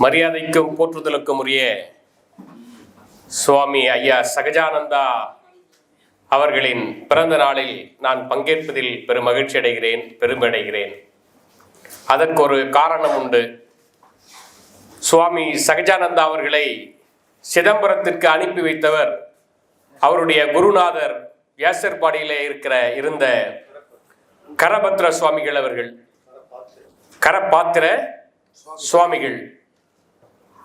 மரியாதைக்கும் போற்றுதலுக்கும் உரிய சுவாமி ஐயா சகஜானந்தா அவர்களின் பிறந்த நாளில் நான் பங்கேற்பதில் பெரும் மகிழ்ச்சி அடைகிறேன் பெருமையடைகிறேன் அதற்கு ஒரு காரணம் உண்டு. சுவாமி சகஜானந்தா அவர்களை சிதம்பரத்திற்கு அனுப்பி வைத்தவர் அவருடைய குருநாதர் வியாசர்பாடியிலே இருக்கிற இருந்த கரபத்ர சுவாமிகள் அவர்கள். கரபாத்திர சுவாமிகள்.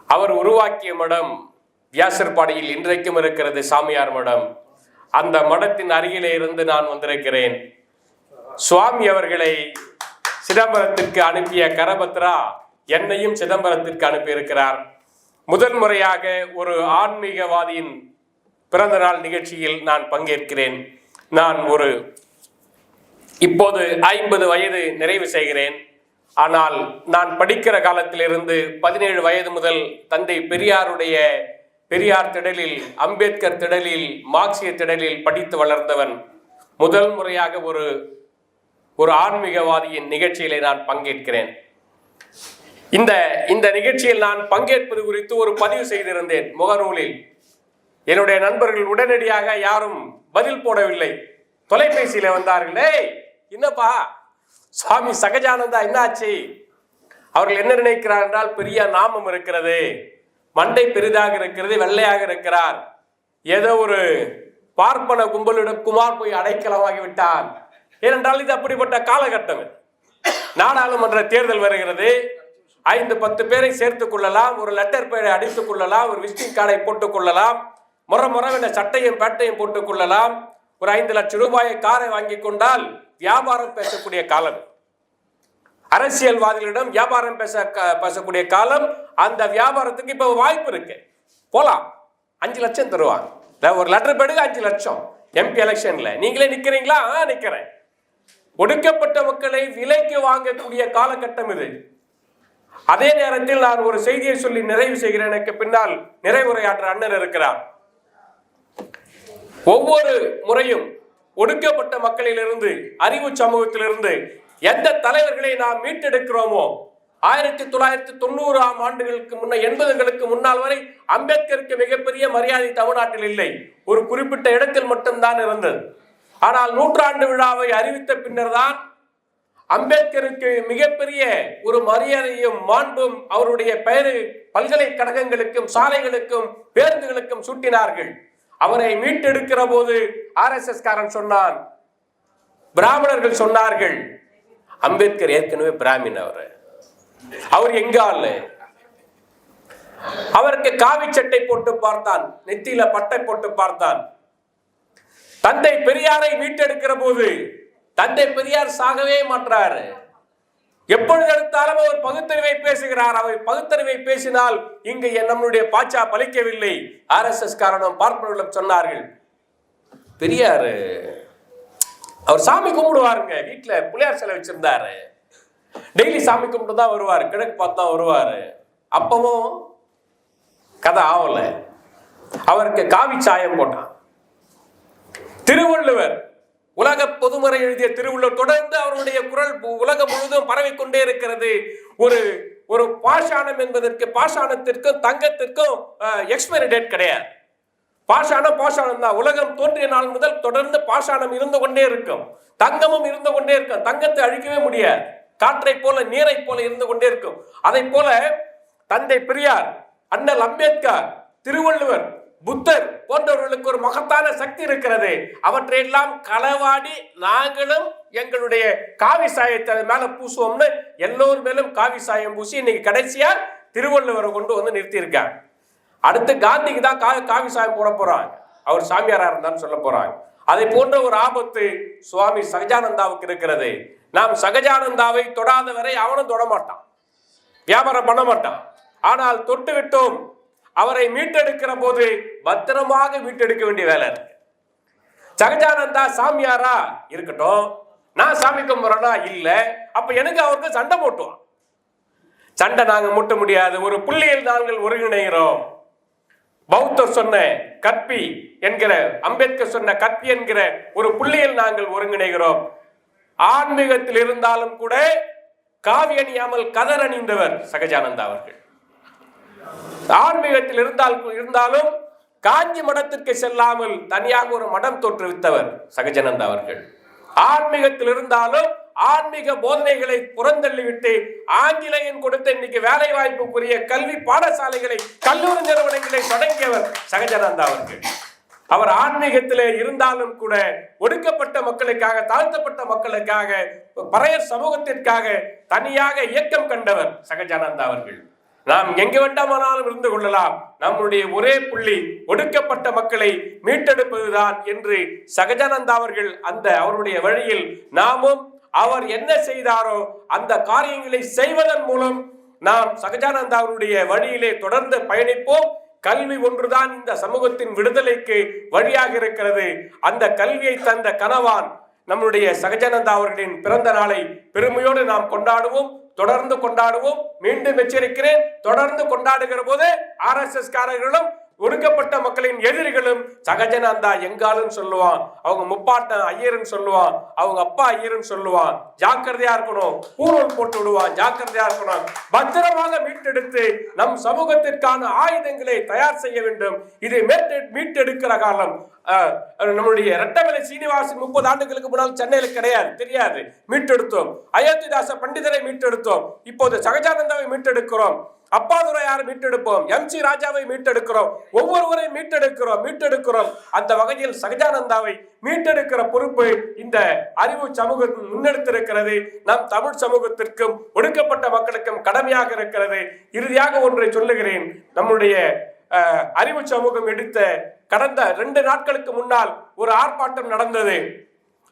அவர் உருவாக்கிய மடம் வியாசர்பாடியில் இன்றைக்கும் இருக்கிறது சாமியார் மடம். அந்த மடத்தின் அருகிலே இருந்து நான் வந்திருக்கிறேன். சுவாமி அவர்களை சிதம்பரத்திற்கு அனுப்பிய கரபத்ரா என்னையும் சிதம்பரத்திற்கு அனுப்பியிருக்கிறார். முதல் முறையாக ஒரு ஆன்மீகவாதியின் பிறந்த நாள் நிகழ்ச்சியில் நான் பங்கேற்கிறேன். நான் ஒரு இப்போது ஐம்பது வயது நிறைவு செய்கிறேன். ஆனால் நான் படிக்கிற காலத்திலிருந்து பதினேழு வயது முதல் தந்தை பெரியாருடைய பெரியார் திடலில் அம்பேத்கர் திடலில் மார்க்சிய திடலில் படித்து வளர்ந்தவன். முதல் முறையாக ஒரு ஒரு ஆன்மீகவாதியின் நிகழ்ச்சியிலே நான் பங்கேற்கிறேன். இந்த இந்த நிகழ்ச்சியில் நான் பங்கேற்பது குறித்து ஒரு பதிவு செய்திருந்தேன் முகநூலில். என்னுடைய நண்பர்கள் உடனடியாக யாரும் பதில் போடவில்லை. தொலைபேசியில வந்தார்களே. என்னப்பா? சுவாமி சகஜானந்தா என்னாச்சு? அவர்கள் என்ன நினைக்கிறார் என்றால் பெரிய நாமம் இருக்கிறது. மண்டை பெரிதாக இருக்கிறது வெள்ளையாக இருக்கிறார். ஏதோ ஒரு பார்ப்பன கும்பலிடம் குமார் போய் அடைக்கலமாகி விட்டார். ஏனென்றால் இது அப்படிப்பட்ட காலகட்டம் நாடாளுமன்ற தேர்தல் வருகிறது. ஐந்து பத்து பேரை சேர்த்துக் கொள்ளலாம். ஒரு லெட்டர் பேரை அடித்துக் கொள்ளலாம். ஒரு விசிட்டிங் கார்டை போட்டுக் கொள்ளலாம். முறை முறை சட்டையும் பேட்டையும் போட்டுக் கொள்ளலாம். ஒரு ஐந்து லட்சம் ரூபாயை காரை வாங்கி கொண்டால் வியாபாரம் பேசக்கூடிய காலம் அரசியல்வாதிகளிடம் வியாபாரம் பேச க- பேசக்கூடிய காலம் அந்த வியாபாரத்துக்கு இப்போ வாய்ப்பு இருக்கு. போலாம். அஞ்சு லட்சம் தருவாங்க. ஒரு லெட்டர் பேடுக்கு அஞ்சு லட்சம். எம்பி எலெக்ஷன்ல நீங்களே நிக்கிறீங்களா? ஆ நிக்கிறேன். ஒடுக்கப்பட்ட மக்களை விலைக்கு வாங்கக்கூடிய காலகட்டம் இது. அதே நேரத்தில் நான் ஒரு செய்தியை சொல்லி நிறைவு செய்கிறேன். எனக்கு பின்னால் நிறைவுரையாற்ற அண்ணன் இருக்கிறார். ஒவ்வொரு முறையும் ஒடுக்கப்பட்ட மக்களிலிருந்து அறிவு சமூகத்திலிருந்து எந்த தலைவர்களை நாம் மீட்டெடுக்கிறோமோ ஆயிரத்தி தொள்ளாயிரத்தி தொண்ணூறாம் ஆண்டுகளுக்கு முன்ன எண்பதுகளுக்கு முன்னால் வரை அம்பேத்கருக்கு மிகப்பெரிய மரியாதை தமிழ்நாட்டில் இல்லை. ஒரு குறிப்பிட்ட இடத்தில் மட்டும்தான் இருந்தது. ஆனால் நூற்றாண்டு விழாவை அறிவித்த பின்னர்தான் அம்பேத்கருக்கு மிகப்பெரிய ஒரு மரியாதையும் மாண்பும் அவருடைய பெயரு பல்கலைக்கழகங்களுக்கும் சாலைகளுக்கும் பேருந்துகளுக்கும் சூட்டினார்கள். அவரை மீட்டெடுக்கிற போது ஆர்எஸ்எஸ் காரன் சொன்னான் பிராமணர்கள் சொன்னார்கள். அம்பேத்கர் ஏற்கனவே பிராமின் அவர். அவர் எங்க ஆளு? அவருக்கு காவி சட்டை போட்டு பார்த்தான். நெத்தியில பட்டை போட்டு பார்த்தான். தந்தை பெரியாரை மீட்டெடுக்கிற போது தந்தை பெரியார் சாகவே மாட்டாரு எப்பொழுது எடுத்தாலும் அவர் பகுத்தறிவை பேசுகிறார். அவர் பகுத்தறிவை பேசினால் இங்கு நம்மளுடைய பாச்சா பலிக்கவில்லை. ஆர்எஸ்எஸ் காரணம் பார்ப்பவர்களும் சொன்னார்கள். பெரியாரு அவர் சாமி கும்பிடுவாருங்க. வீட்டுல பிள்ளையார் சிலை வச்சிருந்தாரு. டெய்லி சாமி கும்பிட்டு தான் வருவார். கிழக்கு பார்த்து தான் வருவார். அப்பவும் கதை ஆகலை. அவருக்கு காவி சாயம் போட்டான். திருவள்ளுவர் உலக பொதுமறை எழுதிய திருவள்ளுவர் தொடர்ந்து அவருடைய குரல் பு- உலகம் முழுவதும் பரவிக்கொண்டே இருக்கிறது. ஒரு ஒரு பாஷாணம் என்பதற்கு பாஷாணத்திற்கும் தங்கத்திற்கும் எக்ஸ்பைரி டேட் கிடையாது. பாஷாணம் பாஷாணம் தான். உலகம் தோன்றிய நாள் முதல் தொடர்ந்து பாஷாணம் இருந்து கொண்டே இருக்கும். தங்கமும் இருந்து கொண்டே இருக்கும். தங்கத்தை அழிக்கவே முடியாது. காற்றை போல நீரை போல இருந்து கொண்டே இருக்கும். அதை போல தந்தை பெரியார் அண்ணல் அம்பேத்கர் திருவள்ளுவர் புத்தர் போன்றவர்களுக்கு ஒரு மகத்தான சக்தி இருக்கிறது. அவற்றையெல்லாம் களவாடி நாங்களும் எங்களுடைய காவி சாயத்தை அது மேல பூசுவோம்னு எல்லோர் மேலும் காவி சாயம் பூசி இன்னைக்கு கடைசியா திருவள்ளுவரை கொண்டு வந்து நிறுத்தியிருக்காங்க. அடுத்து காந்திக்கு தான் கா காவி சாயம் போட போறாங்க. அவர் சாமியாரா இருந்தாலும் சொல்ல போறாங்க. அதை போன்ற ஒரு ஆபத்து சுவாமி சகஜானந்தாவுக்கு இருக்கிறது. நாம் சகஜானந்தாவை தொடாத வரை அவனும் தொட மாட்டான். வியாபாரம் பண்ண மாட்டான். ஆனால் தொட்டு விட்டோம் அவரை மீட்டெடுக்கிற போது பத்திரமாக மீட்டெடுக்க வேண்டிய வேலை இருக்கு. சகஜானந்தா சாமியாரா இருக்கட்டும். நான் சாமி கும்பிட்றேனா? இல்ல. அப்ப எனக்கு அவருக்கு சண்டை போட்டுவான். சண்டை நாங்க முட்ட முடியாது. ஒரு புள்ளியில் நாங்கள் ஒருங்கிணைகிறோம். பௌத்தர் சொன்ன கற்பி என்கிற அம்பேத்கர் சொன்ன கற்பி என்கிற ஒரு புள்ளியில் நாங்கள் ஒருங்கிணைகிறோம். ஆன்மீகத்தில் இருந்தாலும் கூட காவி அணியாமல் கதர் அணிந்தவர் சகஜானந்தா அவர்கள். ஆன்மீகத்தில் இருந்தால் இருந்தாலும் காஞ்சி மடத்திற்கு செல்லாமல் தனியாக ஒரு மடம் தோற்றுவித்தவர் சகஜனந்த அவர்கள். ஆன்மீகத்தில் இருந்தாலும் ஆன்மீக போதனைகளை புறந்தள்ளிவிட்டு ஆங்கிலேயன் கொடுத்த இன்னைக்கு வேலை வாய்ப்புக்குரிய கல்வி பாடசாலைகளை கல்லூரி நிறுவனங்களை தொடங்கியவர் சகஜானந்தா அவர்கள். அவர் ஆன்மீகத்திலே இருந்தாலும் கூட ஒடுக்கப்பட்ட மக்களுக்காக தாழ்த்தப்பட்ட மக்களுக்காக பறையர் சமூகத்திற்காக தனியாக இயக்கம் கண்டவர் சகஜானந்தா அவர்கள். நாம் எங்கு வேண்டாமானாலும் இருந்து கொள்ளலாம். நம்முடைய ஒரே புள்ளி ஒடுக்கப்பட்ட மக்களை மீட்டெடுப்பதுதான் என்று சகஜானந்தா அவர்கள் அந்த அவருடைய வழியில் நாமும் அவர் என்ன செய்தாரோ அந்த காரியங்களை செய்வதன் மூலம் நாம் சகஜானந்தா அவருடைய வழியிலே தொடர்ந்து பயணிப்போம். கல்வி ஒன்றுதான் இந்த சமூகத்தின் விடுதலைக்கு வழியாக இருக்கிறது. அந்த கல்வியை தந்த கனவான் நம்முடைய சகஜானந்தா அவர்களின் பிறந்த நாளை பெருமையோடு நாம் கொண்டாடுவோம். தொடர்ந்து கொண்டாடுவோம். மீண்டும் எச்சரிக்கிறேன் தொடர்ந்து கொண்டாடுகிற போது ஆர் எஸ் எஸ் காரர்களும் ஒடுக்கப்பட்ட மக்களின் எதிரிகளும் சகஜனந்தா எங்காலும் சொல்லுவான். அவங்க முப்பாட்டன் ஐயர்னு சொல்லுவான். அவங்க அப்பா ஐயர்னு சொல்லுவான். ஜாக்கிரதையா இருக்கணும். பூர்வம் போட்டு விடுவான். ஜாக்கிரதையா இருக்கணும். பத்திரமாக மீட்டெடுத்து நம் சமூகத்திற்கான ஆயுதங்களை தயார் செய்ய வேண்டும். இது மீட்டு மீட்டெடுக்கிற காலம் நம்முடைய ரெட்டமலை சீனிவாசன் முப்பது ஆண்டுகளுக்கு முன்னால் சென்னையில் கிடையாது தெரியாது. மீட்டெடுத்தோம். அயோத்திதாச பண்டிதரை மீட்டெடுத்தோம். இப்போது சகஜானந்தாவை மீட்டெடுக்கிறோம். அப்பாதுரையார் மீட்டெடுப்போம்? எம் சி ராஜாவை மீட்டெடுக்கிறோம். ஒவ்வொருவரையும் மீட்டெடுக்கிறோம் மீட்டெடுக்கிறோம். அந்த வகையில் சகஜானந்தாவை மீட்டெடுக்கிற பொறுப்பு இந்த அறிவு சமூகம் முன்னெடுத்திருக்கிறது. நம் தமிழ் சமூகத்திற்கும் ஒடுக்கப்பட்ட மக்களுக்கும் கடமையாக இருக்கிறது. இறுதியாக ஒன்றை சொல்லுகிறேன். நம்முடைய அஹ், அறிவு சமூகம் எடுத்த கடந்த ரெண்டு நாட்களுக்கு முன்னால் ஒரு ஆர்ப்பாட்டம் நடந்தது.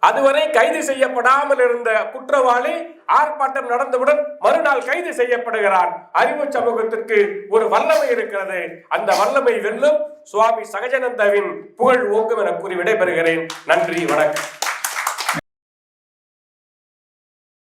அதுவரை கைது செய்யப்படாமல் இருந்த குற்றவாளி ஆர்ப்பாட்டம் நடந்தவுடன் மறுநாள் கைது செய்யப்படுகிறான். அறிவு சமூகத்திற்கு ஒரு வல்லமை இருக்கிறது. அந்த வல்லமை வெல்லும் சுவாமி சகஜானந்தாவின் புகழ் ஓங்கும் என கூறி விடைபெறுகிறேன். நன்றி வணக்கம்.